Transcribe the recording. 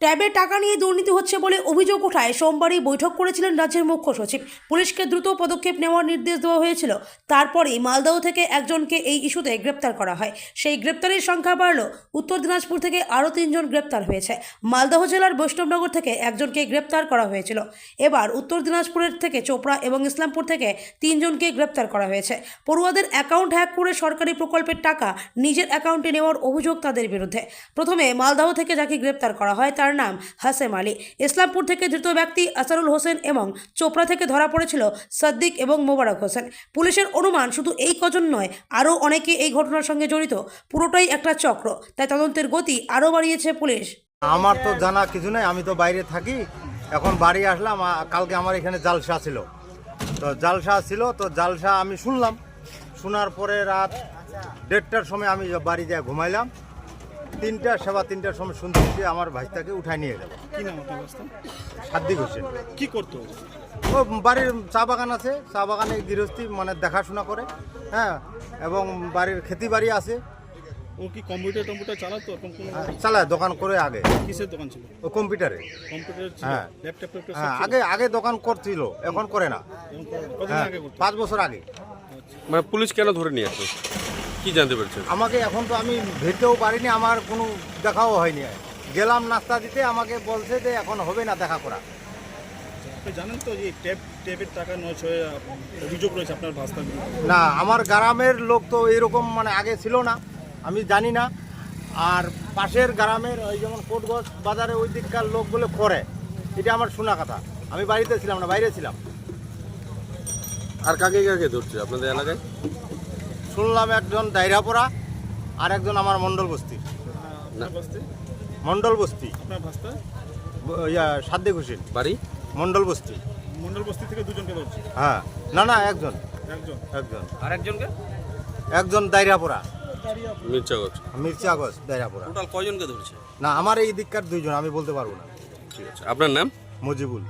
ট্যাবে টাকা নিয়ে দুর্নীতি হচ্ছে বলে অভিযোগ ওঠায়। সোমবারই বৈঠক করেছিলেন রাজ্যের মুখ্য সচিব। পুলিশকে দ্রুত পদক্ষেপ নেওয়ার নির্দেশ দেওয়া হয়েছিল। তারপরেই মালদহ থেকে একজনকে এই ইস্যুতে গ্রেপ্তার করা হয়। সেই গ্রেপ্তারের সংখ্যা বাড়ল। উত্তর দিনাজপুর থেকে আরও তিনজন গ্রেপ্তার হয়েছে। মালদহ জেলার বৈষ্ণবনগর থেকে একজনকে গ্রেপ্তার করা হয়েছিল। এবার উত্তর দিনাজপুরের থেকে চোপড়া এবং ইসলামপুর থেকে তিনজনকে গ্রেপ্তার করা হয়েছে। পড়ুয়াদের অ্যাকাউন্ট হ্যাক করে সরকারি প্রকল্পের টাকা নিজের অ্যাকাউন্টে নেওয়ার অভিযোগ তাদের বিরুদ্ধে। প্রথমে মালদহ থেকে যাকে গ্রেপ্তার করা হয় নাম হাসেম আলী। ইসলামপুর থেকে ধৃত ব্যক্তি আসারুল হোসেন এবং চোপড়া থেকে ধরা পড়েছিল সাদ্দিক এবং মোবারক হোসেন। পুলিশের অনুমান শুধু এই কজন নয়, আরও অনেকে এই ঘটনার সঙ্গে জড়িত। পুরোটাই একটা চক্র, তাই তদন্তের গতি আরও বাড়িয়েছে পুলিশ। আমার তো জানা কিছু নেই, আমি তো বাইরে থাকি। এখন বাড়ি আসলাম কালকে আমার এখানে জালসা ছিল। তো জালসা ছিল, তো জালসা আমি শুনলাম। শোনার পরে রাত দেড়টার সময় আমি বাড়ি যায় ঘুমাইলাম। তিনটা সেবা তিনটার সময় শুনতে শুনতে আমার ভাইটাকে উঠায় নিয়ে গেল। কি নাম আপনার রাস্তা সাদ্দিক হোসেন। কি করতো? ও বাড়ির চা বাগান আছে চা বাগানে গৃহস্থী মানে দেখাশোনা করে হ্যাঁ এবং বাড়ির খেতি বাড়ি আছে। ও কি কম্পিউটার টম্পিউটার চালাতো এরকম কোনো? হ্যাঁ, চালায় দোকান করে আগে। কিসের দোকান ছিল? ও কম্পিউটারে। কম্পিউটার ছিল হ্যাঁ। ল্যাপটপ ট্যাপটপ সব হ্যাঁ ছিল? আগে আগে দোকান করছিল এখন করে না। কতদিন হ্যাঁ, আগে করতো? পাঁচ বছর আগে। মানে পুলিশ কেন ধরে নিয়ে আসলো কি জানতে পেরেছেন? আমাকে এখন তো আমি ভেটতেও পারিনি আমার কোনো দেখাও হয়নি। গেলাম নাস্তা দিতে আমাকে বলছে যে এখন হবে না দেখা করা। আপনি জানেন তো যে ট্যাব ট্যাবের টাকা নয় ছয় অভিযোগ রয়েছে আপনার ভাস্তার না আমার গ্রামের লোক তো এরকম মানে আগে ছিল না আমি জানি না। আর পাশের গ্রামের ওই যেমন কোটগঞ্জ বাজারে ওই দিককার লোক বলে করে এটা আমার শোনা কথা। আমি বাড়িতে ছিলাম না বাইরে ছিলাম। আর কাকে কাকে ধরছে আপনাদের এলাকায়? শুনলাম একজন দায়রাপড়া আর একজন আমার মন্ডল বস্তি। আপনার মন্ডল বস্তি। ইয়া সাদ্দেক হোসেন। বাড়ি? মন্ডল বস্তি। মন্ডল বস্তি থেকে দুজনকে ধরছে হ্যাঁ। না না একজন। একজন? একজন। আর একজনকে? একজন মির্চাগজ টোটাল কয়জনকে ধরছে? না আমার এই দিককার দুইজন আমি বলতে পারব না। ঠিক আছে। আপনার নাম? মজিবুল।